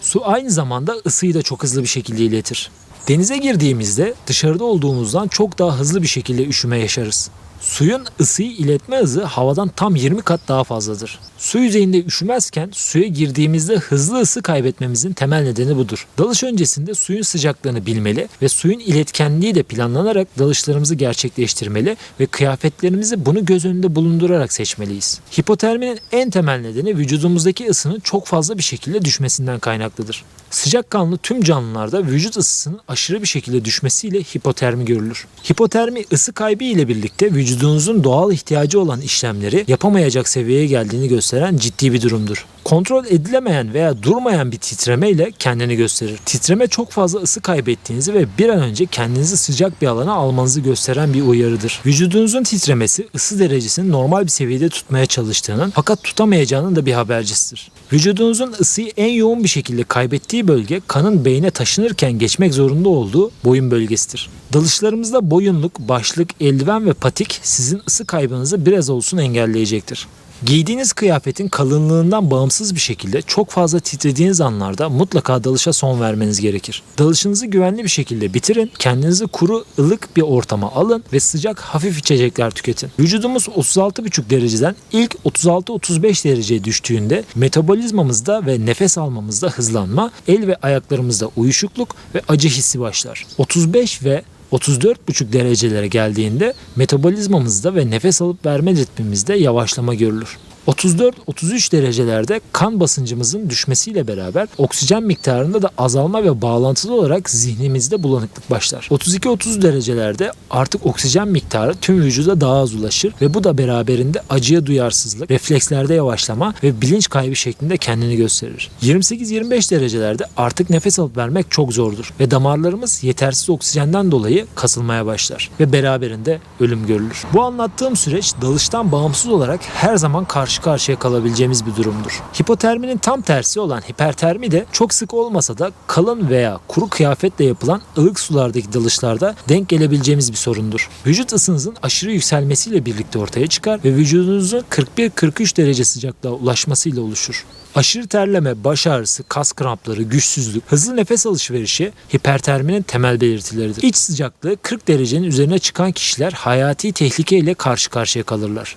Su aynı zamanda ısıyı da çok hızlı bir şekilde iletir. Denize girdiğimizde dışarıda olduğumuzdan çok daha hızlı bir şekilde üşüme yaşarız. Suyun ısıyı iletme hızı havadan tam 20 kat daha fazladır. Su yüzeyinde üşümezken suya girdiğimizde hızlı ısı kaybetmemizin temel nedeni budur. Dalış öncesinde suyun sıcaklığını bilmeli ve suyun iletkenliği de planlanarak dalışlarımızı gerçekleştirmeli ve kıyafetlerimizi bunu göz önünde bulundurarak seçmeliyiz. Hipoterminin en temel nedeni vücudumuzdaki ısının çok fazla bir şekilde düşmesinden kaynaklıdır. Sıcakkanlı tüm canlılarda vücut ısısının aşırı bir şekilde düşmesiyle hipotermi görülür. Hipotermi ısı kaybı ile birlikte vücudunuzun doğal ihtiyacı olan işlemleri yapamayacak seviyeye geldiğini gösteren ciddi bir durumdur. Kontrol edilemeyen veya durmayan bir titreme ile kendini gösterir. Titreme çok fazla ısı kaybettiğinizi ve bir an önce kendinizi sıcak bir alana almanızı gösteren bir uyarıdır. Vücudunuzun titremesi ısı derecesini normal bir seviyede tutmaya çalıştığının fakat tutamayacağının da bir habercisidir. Vücudunuzun ısıyı en yoğun bir şekilde kaybettiği bölge kanın beyne taşınırken geçmek zorunda olduğu boyun bölgesidir. Dalışlarımızda boyunluk, başlık, eldiven ve patik sizin ısı kaybınızı biraz olsun engelleyecektir. Giydiğiniz kıyafetin kalınlığından bağımsız bir şekilde çok fazla titrediğiniz anlarda mutlaka dalışa son vermeniz gerekir. Dalışınızı güvenli bir şekilde bitirin, kendinizi kuru, ılık bir ortama alın ve sıcak hafif içecekler tüketin. Vücudumuz 36,5 dereceden ilk 36-35 dereceye düştüğünde metabolizmamızda ve nefes almamızda hızlanma, el ve ayaklarımızda uyuşukluk ve acı hissi başlar. 35 ve 34,5 derecelere geldiğinde metabolizmamızda ve nefes alıp verme ritmimizde yavaşlama görülür. 34-33 derecelerde kan basıncımızın düşmesiyle beraber oksijen miktarında da azalma ve bağlantılı olarak zihnimizde bulanıklık başlar. 32-30 derecelerde artık oksijen miktarı tüm vücuda daha az ulaşır ve bu da beraberinde acıya duyarsızlık, reflekslerde yavaşlama ve bilinç kaybı şeklinde kendini gösterir. 28-25 derecelerde artık nefes alıp vermek çok zordur ve damarlarımız yetersiz oksijenden dolayı kasılmaya başlar ve beraberinde ölüm görülür. Bu anlattığım süreç dalıştan bağımsız olarak her zaman karşı karşıya kalabileceğimiz bir durumdur. Hipoterminin tam tersi olan hipertermi de çok sık olmasa da kalın veya kuru kıyafetle yapılan ılık sulardaki dalışlarda denk gelebileceğimiz bir sorundur. Vücut ısınızın aşırı yükselmesiyle birlikte ortaya çıkar ve vücudunuzun 41-43 derece sıcaklığa ulaşmasıyla oluşur. Aşırı terleme, baş ağrısı, kas krampları, güçsüzlük, hızlı nefes alışverişi hiperterminin temel belirtileridir. İç sıcaklığı 40 derecenin üzerine çıkan kişiler hayati tehlikeyle karşı karşıya kalırlar.